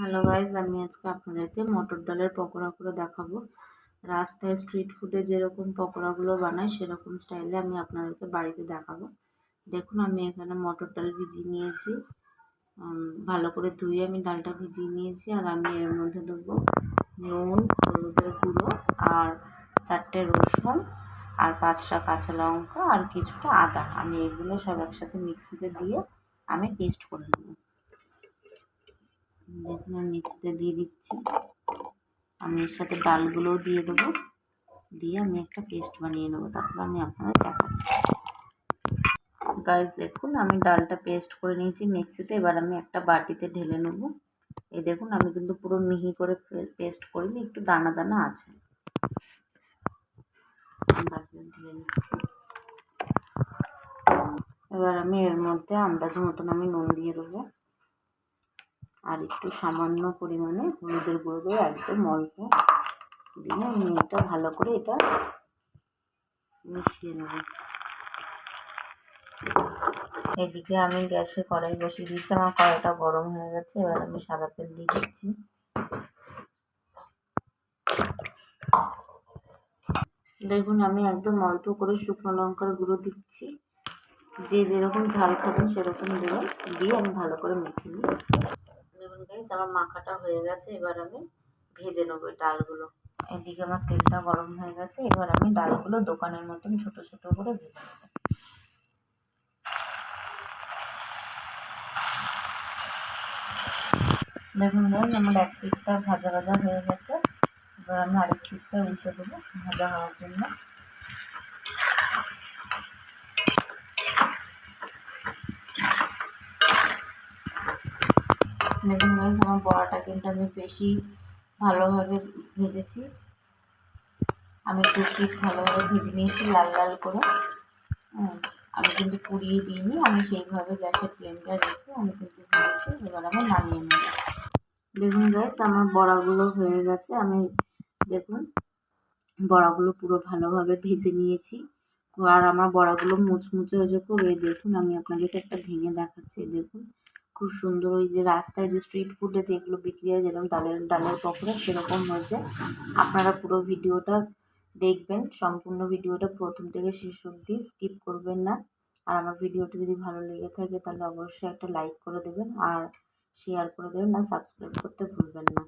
Hello guys আমি আজকে আপনাদেরকে মটর ডালের পকোড়া করে দেখাবো। রাস্তায় স্ট্রিট ফুডে যেরকম পকোড়াগুলো বানায়, সেরকম স্টাইলে আমি আপনাদেরকে বাড়িতে দেখাবো। দেখুন, আমি এখানে মটর ডাল ভিজিয়ে নিয়েছি। ভালো করে ধুয়ে আমি ডালটা ভিজিয়ে নিয়েছি আর আমি এর মধ্যে দেবো নুন, হলুদের গুঁড়ো আর চারটে রসুন আর পাঁচটা কাঁচা লঙ্কা আর কিছুটা আদা। আমি এগুলো সব একসাথে মিক্সিতে দিয়ে আমি পেস্ট করে নেব। দেখুন, আমি মিক্সিতে দিয়ে দিচ্ছি। আমি এর সাথে ডালগুলোও দিয়ে দেবো। দিয়ে আমি একটা পেস্ট বানিয়ে নেব। তারপর আমি আপনাদের দেখাচ্ছি। গাইজ দেখুন, আমি ডালটা পেস্ট করে নিয়েছি মিক্সিতে। এবার আমি একটা বাটিতে ঢেলে নেব। এই দেখুন, আমি কিন্তু পুরো মিহি করে পেস্ট করিনি, একটু দানা দানা আছে। ঢেলে নিচ্ছি। এবার আমি এর মধ্যে আন্দাজ মতন আমি নুন দিয়ে দেবো। আর একটু সামান্য পরিমাণে হলুদের গুঁড়ো দেবো, একদম অল্প দিয়ে আমি এটা ভালো করে এটা মিশিয়ে নেব। এদিকে আমি গ্যাসে কড়াই বসিয়ে দিচ্ছি, আমার কড়াইটা গরম হয়ে গেছে, এবার আমি সাদা তেল দিয়ে দিচ্ছি। দেখুন, আমি একদম অল্প করে শুকনো লঙ্কার গুঁড়ো দিচ্ছি। যে যেরকম ঝাল খাবেন সেরকম দেবেন, দিয়ে আমি ভালো করে মেখে নিই দেখুন গাইস, আমার মাখাটা হয়ে গেছে, এবার আমি ভেজে নেব ডালগুলো। এদিকে আমার তেলটা গরম হয়ে গেছে, এবার আমি ডালগুলো দোকানের মতন ছোট ছোট করে ভেজে নেব। দেখুন গাইস, আমার এক পিঠটা ভাজা ভাজা হয়ে গেছে, এবার আমি আরেক পিঠটা উল্টে দেবো ভাজা হওয়ার জন্য। দেখুন গাইস আমার বড়াটা কিন্তু আমি বেশি ভালোভাবে ভেজেছি। আমি দু পিঠ ভালোভাবে ভেজে নিয়েছি লাল লাল করে। হ্যাঁ আমি কিন্তু পুড়িয়ে দিইনি, আমি সেইভাবে গ্যাসের ফ্লেমটা রেখে আমি কিন্তু ভেজেছি, এবার আমি নামিয়ে নেব। দেখুন গাইস আমার বড়াগুলো হয়ে গেছে। আমি দেখুন, বড়াগুলো পুরো ভালোভাবে ভেজে নিয়েছি। আর আমার বড়াগুলো মুচমুচে হয়েছে খুব। এই দেখুন, আমি আপনাদেরকে একটা ভেঙে দেখাচ্ছি দেখুন। খুব সুন্দর ওই যে রাস্তায় যে স্ট্রিট ফুডে যেগুলো বিক্রি হয়, যেরকম ডালের ডালের পকোড়া, সেরকম হয়েছে। আপনারা পুরো ভিডিওটা দেখবেন, সম্পূর্ণ ভিডিওটা প্রথম থেকে শেষ অবধি স্কিপ করবেন না। আর আমার ভিডিওটি যদি ভালো লেগে থাকে, তাহলে অবশ্যই একটা লাইক করে দেবেন আর শেয়ার করে দেবেন আর সাবস্ক্রাইব করতে ভুলবেন না।